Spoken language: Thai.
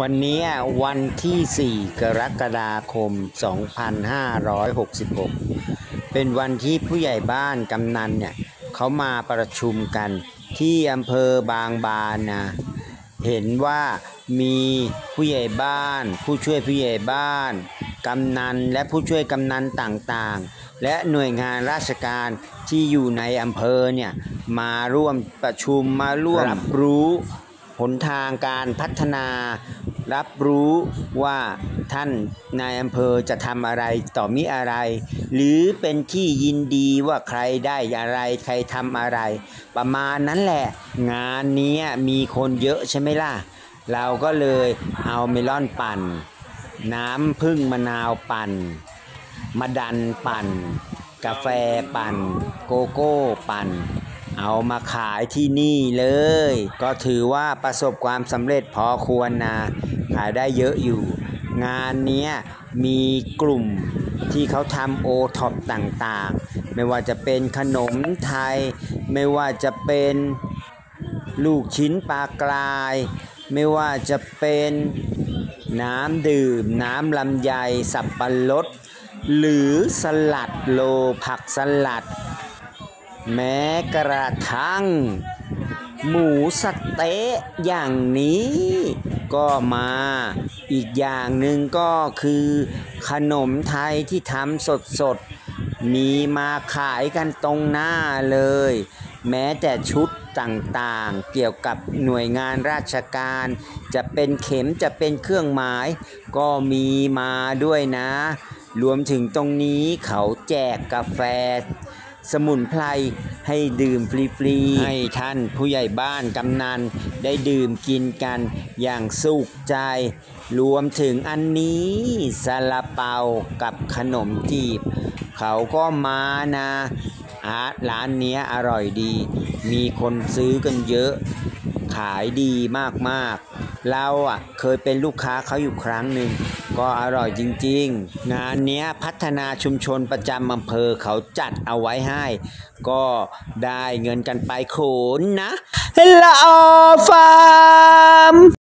วันนี้วันที่ 4 กรกฎาคม 2566 เป็นวันที่ผู้ใหญ่บ้านกำนันเนี่ยเขามาประชุมกันที่อำเภอบางบานนะเห็นว่ามีผู้ใหญ่บ้าน ผู้ช่วยผู้ใหญ่บ้าน กำนันและผู้ช่วยกำนันต่างๆ และหน่วยงานราชการที่อยู่ในอำเภอเนี่ยมาร่วมประชุมมาร่วมรับรู้ หนทางการพัฒนา รับรู้ว่าท่านนายอำเภอจะทำอะไรต่อมิอะไร หรือเป็นที่ยินดีว่าใครได้อะไรใครทำอะไร ประมาณนั้นแหละ งานนี้มีคนเยอะใช่ไหมล่ะ เราก็เลยเอาเมลอนปั่น น้ำพึ่งมะนาวปั่นมะดันปั่น กาแฟปั่น โกโก้ปั่น เอามาขายที่นี่เลย ก็ถือว่าประสบความสำเร็จพอควรนะขายได้เยอะอยู่ งานนี้มีกลุ่มที่เขาทำโอท็อปต่างๆ ไม่ว่าจะเป็นขนมไทย ไม่ว่าจะเป็นลูกชิ้นปลากราย ไม่ว่าจะเป็นน้ำดื่ม น้ำลำไย สับปะรด หรือสลัดโลผักสลัด แม้กระทั่ง หมูสะเต๊ะอย่างนี้ ก็มาอีกอย่างหนึ่งก็คือ ขนมไทยที่ทำสดๆมีมาขายกันตรงหน้าเลย แม้แต่ชุดต่างๆ เกี่ยวกับหน่วยงานราชการ จะเป็นเข็มจะเป็นเครื่องหมาย ก็มีมาด้วยนะ รวมถึงตรงนี้เขาแจกกาแฟ สมุนไพรให้ดื่มฟรีๆ ให้ท่านผู้ใหญ่บ้านกำนันได้ดื่มกินกันอย่างสุขใจ รวมถึงอันนี้ซาลาเปากับขนมจีบ เขาก็มานะอาร้านเนี้ยอร่อยดี มีคนซื้อกันเยอะ ขายดีมากๆ เราอะเคยเป็นลูกค้าเขาอยู่ครั้งหนึ่งก็อร่อยจริงๆ งานเนี้ยพัฒนาชุมชนประจำอำเภอเขาจัดเอาไว้ให้ ก็ได้เงินกันไปโขนนะลาฟาร์ม